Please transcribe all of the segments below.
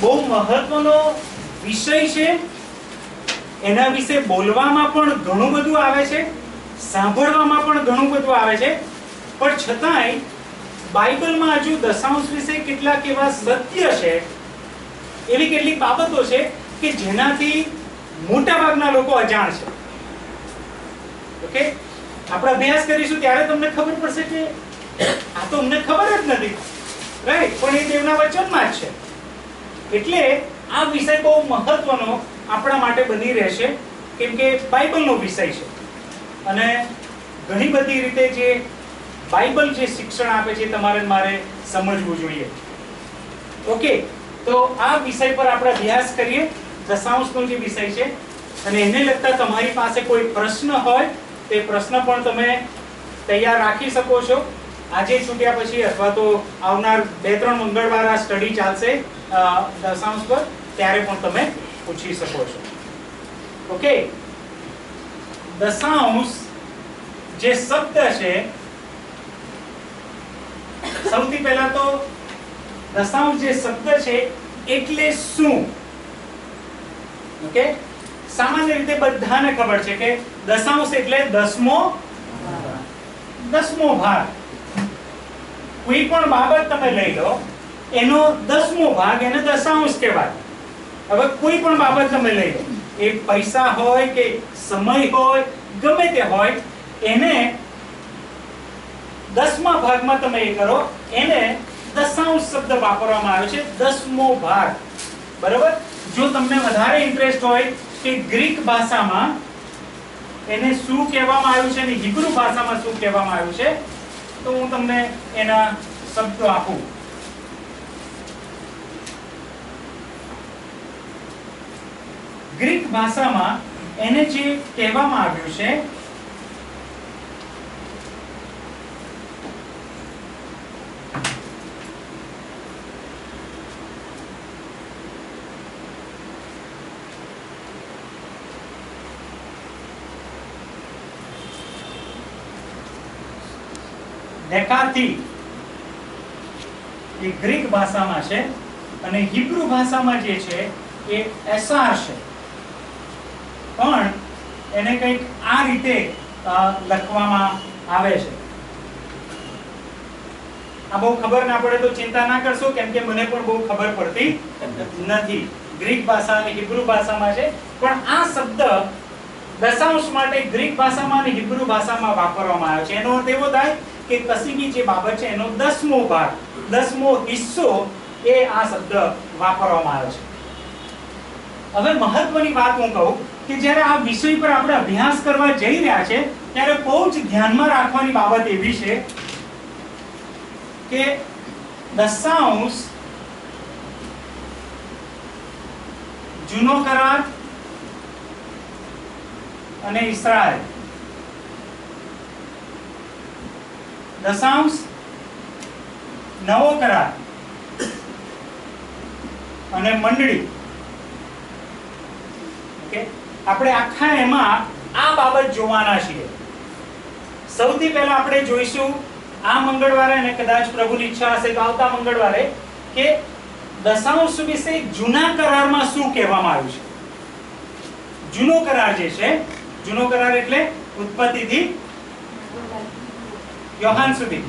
બહુ મહત્વનો વિષય છે. એના વિશે બોલવામાં પણ ઘણું બધું આવે છે. સાંભળવામાં પણ ઘણું બધું આવે છે. પણ છતાંય બાઇબલમાં હજુ દશાંશ વિશે કેટલાક એવા સત્ય છે, એવી કેટલીક બાબતો છે કે જેનાથી મોટાભાગના લોકો અજાણ છે. ઓકે? આપણે અભ્યાસ કરીશું ત્યારે તમને ખબર પડશે કે આ તો અમને ખબર જ નથી. રાઈટ? પણ એ દેવના વચનમાં જ છે. એટલે આ વિષય બહુ મહત્વનો આપણા માટે બની રહેશે, કેમ કે બાઇબલનો વિષય છે. અને ઘણી બધી રીતે જે બાઇબલ જે શિક્ષણ આપે છે તમારે મારે સમજવું જોઈએ. ઓકે, તો આ વિષય પર આપણે અભ્યાસ કરીએ. દશાંશનો જે વિષય છે, અને એને લગતા તમારી પાસે કોઈ પ્રશ્ન હોય, તે પ્રશ્ન પણ તમે તૈયાર રાખી શકો છો. આજે છૂટ્યા પછી અથવા તો આવનાર બે ત્રણ મંગળવાર આ સ્ટડી ચાલશે. દશાંશ પર ત્યારે પણ તમે પૂછી શકો છો. ઓકે દશાંશ જે શબ્દ છે, સૌથી પહેલા તો દશાંશ જે શબ્દ છે, એટલે શું? ઓકે સામાન્ય રીતે બધાને ખબર છે કે દશાંશ એટલે દસમો દસમો ભાગ. કોઈ પણ બાબત તમે લઈ લો. એનો દસમો ભાગ એને દશાંશ કહેવાય. હવે કોઈ પણ બાબત તમે લઈ લો. એ પૈસા હોય કે સમય હોય, ગમે તે હોય, એને દસમા ભાગમાં તમે એ કરો, એને દશાંશ શબ્દ વાપરવામાં આવે છે, દસમો ભાગ. બરાબર? જો તમને વધારે ઇન્ટરેસ્ટ હોય કે ગ્રીક ભાષામાં એને શું કહેવામાં આવ્યું છે અને હિબ્રુ ભાષામાં શું કહેવામાં આવ્યું છે, તો હું તમને એના શબ્દો આપું. ગ્રીક ભાષામાં એને જે કહેવામાં આવ્યું છે, ડેકાથી, એ ગ્રીક ભાષામાં છે, અને હિબ્રુ ભાષામાં જે છે, એ એસાર છે. પણ એને કંઈક આ રીતે લખવામાં આવે છે. આ બહુ ખબર ના પડે તો ચિંતા ના કરશો, કેમ કે મને પણ બહુ ખબર પડતી નથી. ગ્રીક ભાષા અને હિબ્રુ ભાષામાં છે. પણ આ શબ્દ દશાંશ માટે ગ્રીક ભાષામાં અને હિબ્રુ ભાષામાં વાપરવામાં આવ્યો છે. એનો અર્થ એવો થાય કે કસીબી જે બાબત છે, એનો દસમો ભાગ, દસમો હિસ્સો એ આ શબ્દ વાપરવામાં આવ્યો છે. હવે મહત્વની વાત હું કહું કે જ્યારે આ વિષય પર આપણે અભ્યાસ કરવા જઈ રહ્યા છે, ત્યારે બહુ જ ધ્યાનમાં રાખવાની બાબત એવી છે કે દશાંશ જૂનો કરાર અને ઇસરાયલ દશાંશ નવો કરાર અને મંડળી. આપણે આખા એમાં આ બાબત જોવાના છીએ. સૌથી પહેલા આપણે જોઈશું આ મંગળવારે અને કદાચ પ્રભુની ઈચ્છા હશે તો આવતા મંગળવારે કે દશાંશ વિશે જૂના કરારમાં શું કહેવામાં આવ્યું છે? જૂનો કરાર જે છે જૂનો કરાર એટલે ઉત્પત્તિથી યોહાન સુધી.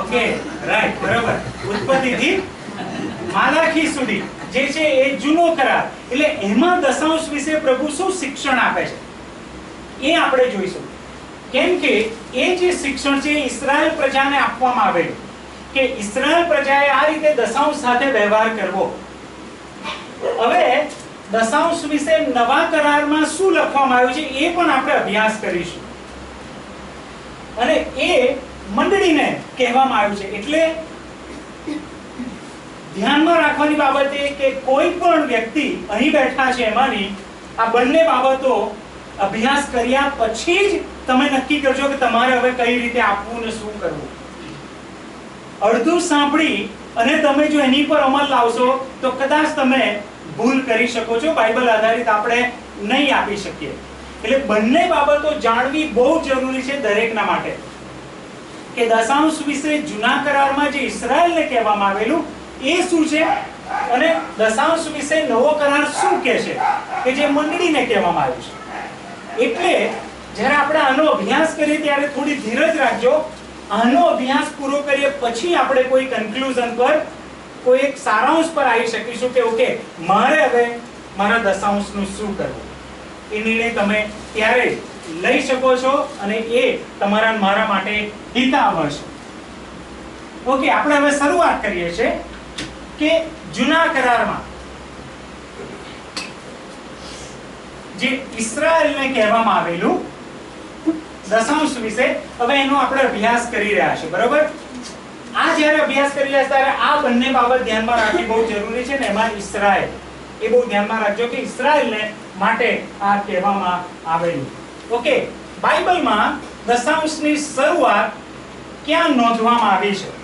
ઓકે રાઈટ બરાબર. ઉત્પત્તિથી માલાખી સુધી. જે છે એ જૂનો કરાર. એટલે એમાં દશાંશ વિશે પ્રભુ શું શિક્ષણ આપે છે? એ આપણે જોઈશું. કેમ કે એ જે શિક્ષણ છે એ ઇસ્રાયલ પ્રજાને આપવામાં આવેલું. કે ઇસ્રાયલ પ્રજાએ આ રીતે દશાંશ સાથે વ્યવહાર કરવો. હવે દશાંશ વિશે નવા કરારમાં શું લખવામાં આવ્યું છે એ પણ આપણે અભ્યાસ કરીશું. અને એ મંડળીને કહેવામાં આવ્યું છે. એટલે ધ્યાનમાં રાખવાની બાબત એ કે કોઈ પણ વ્યક્તિ અહીં બેઠા છે એમાંની આ બંને બાબતો અભ્યાસ કર્યા પછી જ તમે નક્કી કરજો કે તમારે હવે કઈ રીતે આપવું ને શું કરવું. અડધું સાંભળી અને તમે જો એની પર અમલ લાવશો તો કદાચ તમે ભૂલ કરી શકો છો, બાઇબલ આધારિત આપણે નહીં આપી શકીએ. એટલે બંને બાબતો જાણવી બહુ જરૂરી છે દરેકના માટે. કે દશાંશ વિશે જૂના કરારમાં જે ઇસ્રાયલને કહેવામાં આવેલું એ શું છે? અને દશાંશ વિશે નવો કરાર શું કહે છે? કે જે મંડળીને કહેવામાં આવ્યું છે. એટલે જ્યારે આપણે આનો અભ્યાસ કરીએ ત્યારે થોડી ધીરજ રાખજો. આનો અભ્યાસ પૂરો કરીએ પછી આપણે કોઈ કન્ક્લુઝન પર કોઈ એક સારાંશ પર આવી શકીશું કે, ઓકે, મારે હવે મારા દશાંશનું શું કરવું? એ નિર્ણય તમે ત્યારે લઈ શકો છો અને એ તમારા મારા માટે હિતાવહ છે. ઓકે, આપણે હવે શરૂઆત કરીએ છીએ. કે જૂના કરારમાં. જે ઇસરાયલને કહેવામાં આવેલું દશાંશ વિશે હવે એનો આપણે અભ્યાસ કરી રહ્યા છે બરોબર? આ જ્યારે અભ્યાસ કરી રહ્યા ત્યારે આ બંને બાબત ધ્યાનમાં રાખવી બહુ જરૂરી છે ને, એમાં ઇસરાયલ. એ બહુ ધ્યાનમાં રાખજો કે ઇસરાયલને માટે આ કહેવામાં આવેલું. ઓકે, બાઇબલમાં દશાંશની શરૂઆત ક્યાં નોંધવામાં આવી છે?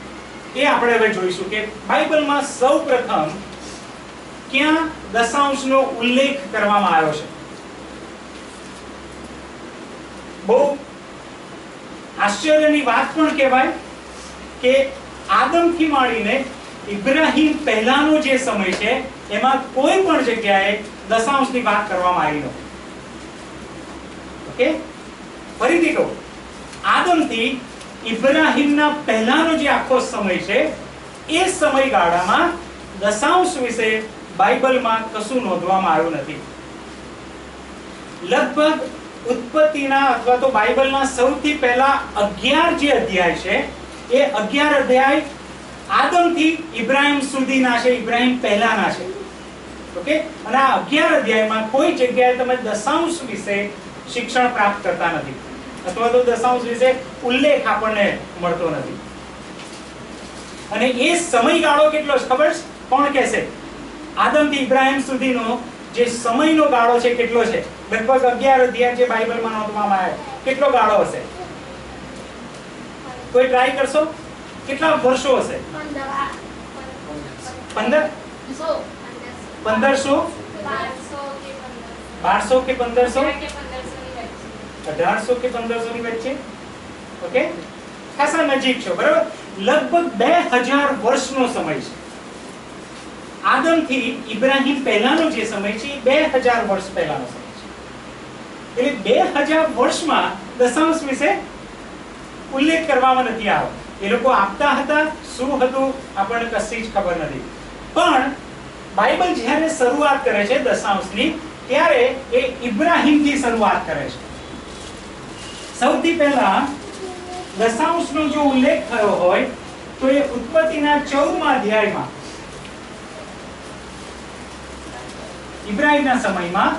એ આપણે હવે જોઈશું કે બાઇબલમાં સૌપ્રથમ ક્યાં દશાંશનો ઉલ્લેખ કરવામાં આવ્યો છે? બહુ આશ્ચર્યની વાત પણ કહેવાય કે આદમથી માંડીને ઇબ્રાહિમ પહેલાનો જે સમય છે, એમાં કોઈ પણ જગ્યાએ દશાંશની વાત કરવામાં આવી નથી ઓકે? ફરીથી કહું, આદમથી ઇબ્રાહિમના પહેલાનો જે આખો સમય છે, એ સમયગાળામાં દશાંશ વિશે બાઇબલમાં કશું નોંધવામાં આવ્યું નથી. લગભગ ઉત્પત્તિના અથવા તો બાઇબલના સૌથી પહેલા 11 જે અધ્યાય છે, એ 11 અધ્યાય આદમથી ઇબ્રાહિમ સુધીના છે, ઇબ્રાહિમ પહેલાના છે. ઓકે? અને આ 11 અધ્યાયમાં કોઈ જગ્યાએ તમે દશાંશ વિશે શિક્ષણ પ્રાપ્ત કરતા નથી. અથવા તો દશાંશ વિશે ઉલ્લેખ આપણને મળતો નથી. અને એ સમયગાળો કેટલો ખબર કોણ કહેશે આદમથી ઇબ્રાહિમ સુધીનો જે સમયનો ગાળો છે કેટલો છે? લગભગ 11 અધ્યાય જે બાઇબલમાં નોંધવામાં આવે. કેટલો ગાળો હશે? કોઈ ટ્રાય કરશો? કેટલા વર્ષો હશે? પંદર? પંદરસો? બારસો કે પંદરસો? અઢારસો કે પંદરસો ની વચ્ચે? ઓકે ખાસા નજીક છો, બરાબર? લગભગ બે હજાર વર્ષનો સમય છે. આદમથી ઇબ્રાહિમ પહેલાનો જે સમય છે બે હજાર વર્ષ પહેલાનો સમય છે. એટલે બે હજાર વર્ષમાં દશાંશ વિશે ઉલ્લેખ કરવામાં નથી આવ્યો એ લોકો આપતા હતા, શું હતું, આપણને કશી જ ખબર નથી. પણ બાઇબલ જ્યારે શરૂઆત કરે છે દશાંશની, ત્યારે એ ઇબ્રાહિમથી શરૂઆત કરે છે. સૌથી પહેલા દશાંશનો જો ઉલ્લેખ થયો હોય, તો એ ઉત્પત્તિના 14મા અધ્યાયમાં, ઇબ્રાહીમના સમયમાં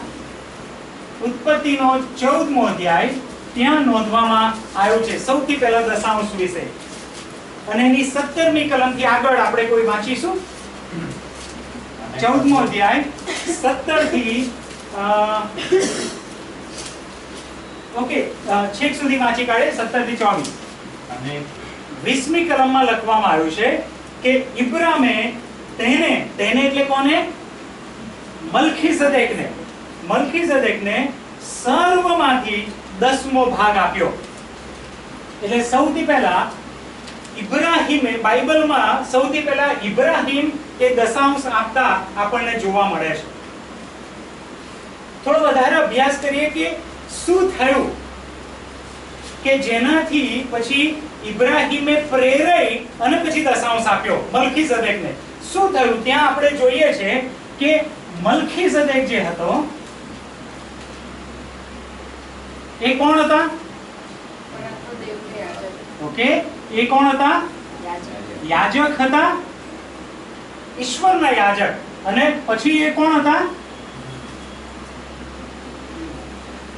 ઉત્પત્તિનો 14મો અધ્યાય ત્યાં નોંધવામાં આવ્યો છે. સૌથી પહેલા દશાંશ વિશે. અને એની 17મી કલમથી આગળ આપણે કોઈ વાંચીશું? 14મો અધ્યાય 17 થી ઓકે છેક સુધી વાંચી કાઢે 17 થી 24 અને વીસમી કલમમાં લખવામાં આવ્યું છે કે ઇબ્રામે તેને તેને એટલે કોને? મલખીસદેકને મલખીસદેકને સર્વમાંથી દસમો ભાગ આપ્યો. એટલે સૌથી પહેલા ઇબ્રાહીમે બાઇબલમાં સૌથી પહેલા ઇબ્રાહીમ એ દશાંશ આપતા આપણને જોવા મળે છે. થોડો વધારે અભ્યાસ કરીએ કે શું થયું? કે જેનાથી પછી ઇબ્રાહીમે પ્રેરાઈ અને પછી દશાંશ આપ્યો મલખીસદેકને શું થયું? ત્યાં આપણે જોઈએ છે કે મલખીસદેક જે હતો, એ કોણ હતા? ઓકે, એ કોણ હતા? યાજક હતા. ઈશ્વરના યાજક. અને પછી એ કોણ હતા?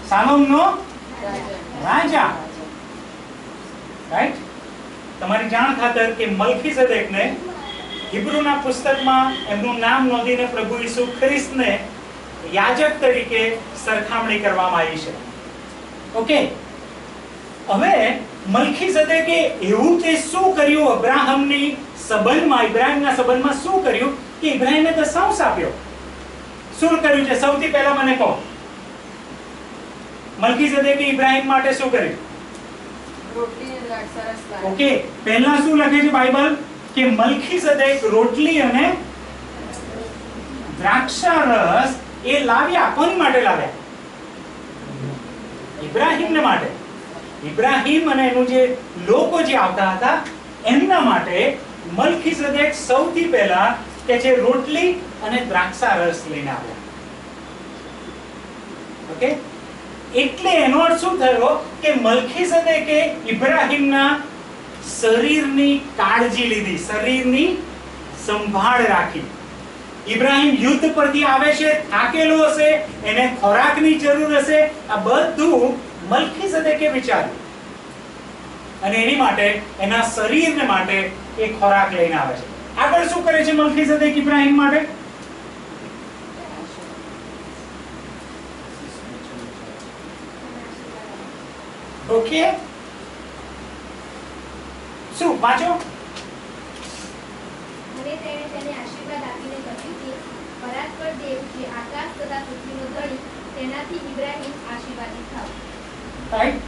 સાલોમનો રાજા. રાઈટ તમારી જાણ ખાતર કે મલખીસદેકને હિબ્રુના પુસ્તકમાં એમનું નામ નોંધીને પ્રભુ ઈસુ ખ્રિસ્તને યાજક તરીકે સરખામણી કરવામાં આવી છે. ઓકે હવે મલખીસદેકે એવું તે શું કર્યું અબ્રાહમની સંબંધમાં, ઇબ્રાહિમના સંબંધમાં શું કર્યું કે ઇબ્રાહિમે સૌસ આપ્યો. શું કર્યું છે? સૌથી પહેલા મને કહો. મલખીસદેકે ઇબ્રાહિમ માટે શું કર્યું ઓકે પહેલા શું લખે છે બાઇબલ? કે મલખીસદેક રોટલી અને દ્રાક્ષારસ એ લાવ્યા કોની માટે લાવ્યા? ઇબ્રાહિમને માટે. ઇબ્રાહિમ અને એનું જે લોકો જે આવતા હતા એમના માટે મલખીસેદેક સૌથી પહેલા કે જે રોટલી અને દ્રાક્ષા રસ લઈને આવ્યા. ઓકે? એટલે એનો અર્થ શું થયો કે મલખીસેદેકે ઇબ્રાહિમના શરીરની કાળજી લીધી, શરીરની સંભાળ રાખી. ઇબ્રાહિમ યુદ્ધ પરથી આવે છે, થાકેલો હશે, એને ખોરાકની જરૂર હશે, આ બધું મલખીસેદેકે વિચાર્યું. અને એની માટે, એના શરીરને માટે એ ખોરાક લઈને આવે છે. આગળ શું કરે છે મલખીસેદેક ઇબ્રાહિમ માટે? ઓકે શું વાંચો? અને તેણે તેને આશીર્વાદ આપીને કહ્યું કે પરાત્પર દેવ જે આકાશ તથા પૃથ્વીનો ધણી તેનાથી ઇબ્રાહિમ આશીર્વાદિત થાવ. રાઈટ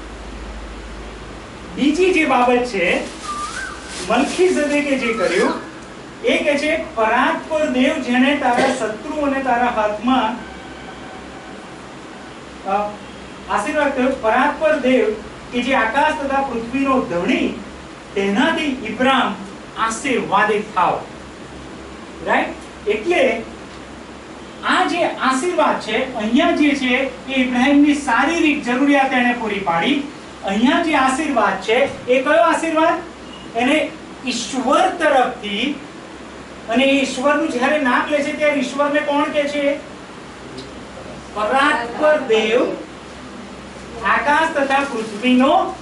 બીજી જે બાબત છે મલખીસેદેકે જે કર્યું એ કે છે પરાત્પર દેવ જેણે તારા શત્રુઓને તારા હાથમાં આશીર્વાદ કર્યો પરાત્પર દેવ કે જે આકાશ તથા પૃથ્વીનો ધણી, તેનાથી ઇબ્રામ આશીર્વાદિત થાવ રાઈટ એટલે આ જે આશીર્વાદ છે, અહીંયા જે છે, એ ઇબ્રાહિમની શારીરિક જરૂરિયાત એને પૂરી પાડી. અહીંયા જે આશીર્વાદ છે, એ કયો આશીર્વાદ? એને ઈશ્વર તરફથી. અને ઈશ્વરનું જ્યારે નામ લે છે, ત્યારે ઈશ્વરને કોણ કહે છે? પરાત્પર દેવ આકાશ તથા પૃથ્વીનો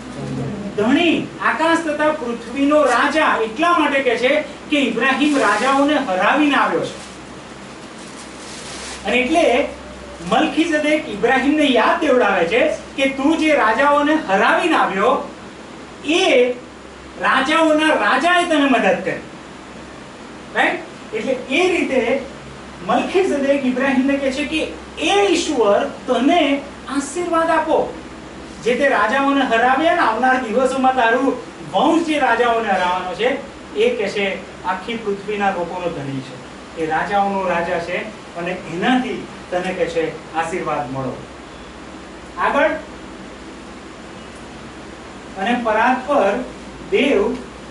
ધણી. આકાશ તથા પૃથ્વીનો રાજા એટલા માટે કહે છે કે ઇબ્રાહિમ રાજાઓને હરાવીને આવ્યો છે. અને એટલે મલખીસેદેક ઇબ્રાહિમને યાદ દેવડાવે છે કે તું જે રાજાઓને હરાવીને આવ્યો, એ રાજાઓના રાજાએ તને મદદ કરી. રાઈટ એટલે એ રીતે મલખીસેદેક ઇબ્રાહિમને કહે છે કે એ ઈશ્વર તને આશીર્વાદ આપો. જે તે રાજાઓને હરાવ્યા ને આવનાર દિવસોમાં તારું વંશ જે રાજાઓને હરાવવાનો છે, એ કે છે આખી પૃથ્વીના લોકોનો ધણી છે. એ રાજાઓનો રાજા છે અને એનાથી તને કે છે આશીર્વાદ મળો. આગળ. અને પરાત્પર દેવ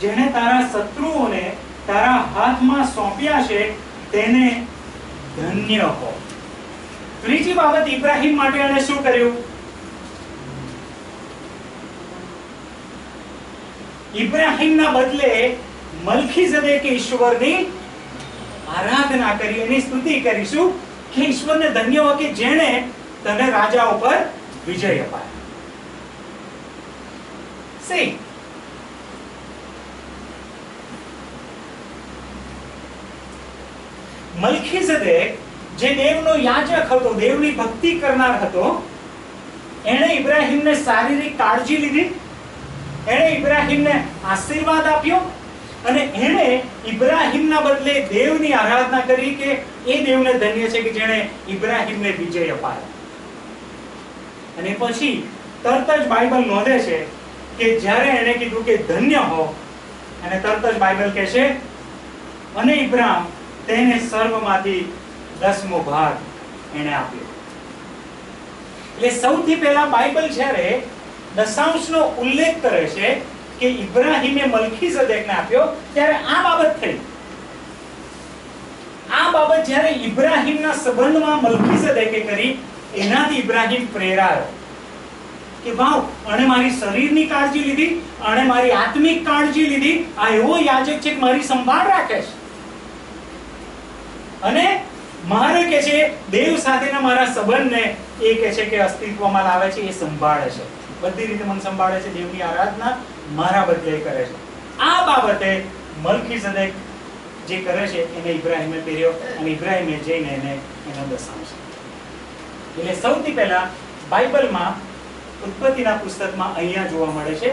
જેણે તારા શત્રુઓને તારા હાથમાં સોંપ્યા છે, તેને ધન્ય હો ત્રીજી બાબત ઇબ્રાહિમ માટે એને શું કર્યું? ઇબ્રાહિમના બદલે મલખીસેદેકે ઈશ્વરની આરાધના કરી એની સ્તુતિ કરીશું કે ઈશ્વરને ધન્ય હો કે જેણે તને રાજા ઉપર વિજય અપાયો. સી મલખીસેદેક જે દેવનો યાજક હતો, દેવની ભક્તિ કરનાર હતો, એણે ઇબ્રાહીમને શારીરિક કાળજી લીધી એણે ઇબ્રાહીમને આશીર્વાદ આપ્યો અને એણે ઇબ્રાહીમના બદલે દેવની આરાધના કરી કે એ દેવને ધન્ય છે કે જેણે ઇબ્રાહીમને વિજય અપાયો. અને પછી તરત જ બાઇબલ નોંધે છે કે જ્યારે એણે કીધું કે ધન્ય હો, અને તરત જ બાઇબલ કહે છે, અને ઇબ્રાહિમ તેને સર્વમાંથી દસમો ભાગ એણે આપ્યો. એટલે સૌથી પહેલા બાઇબલ જ્યારે દશાંશનો ઉલ્લેખ કરે છે કે ઇબ્રાહિમે મલખીસેદેકને આપ્યો ત્યારે આ બાબત થઈ. આ બાબત જ્યારે ઇબ્રાહિમના સંબંધમાં મલખીસેદેકે કરી, એનાથી ઇબ્રાહિમ પ્રેરાયો કે વાવ, અણે મારી શરીરની કાળજી લીધી, અણે મારી આત્મિક કાળજી લીધી, આ એવો યાજક છે કે મારી સંભાળ રાખે છે. અને મારે કે છે, દેવ સાથેના મારા સંબંધને એ કે છે કે અસ્તિત્વમાં લાવે છે, એ સંભાળે છે. બધી રીતે મને સંભાળે છે, દેવની આરાધના મારા બદલે કરે છે. આ બાબતે મલખીસેદેક જે કરે છે, એને ઇબ્રાહિમે પહેર્યો અને ઇબ્રાહિમે જઈને એને એનો દર્શાવશે એટલે સૌથી પહેલા બાઇબલમાં ઉત્પત્તિના પુસ્તકમાં અહીંયા જોવા મળે છે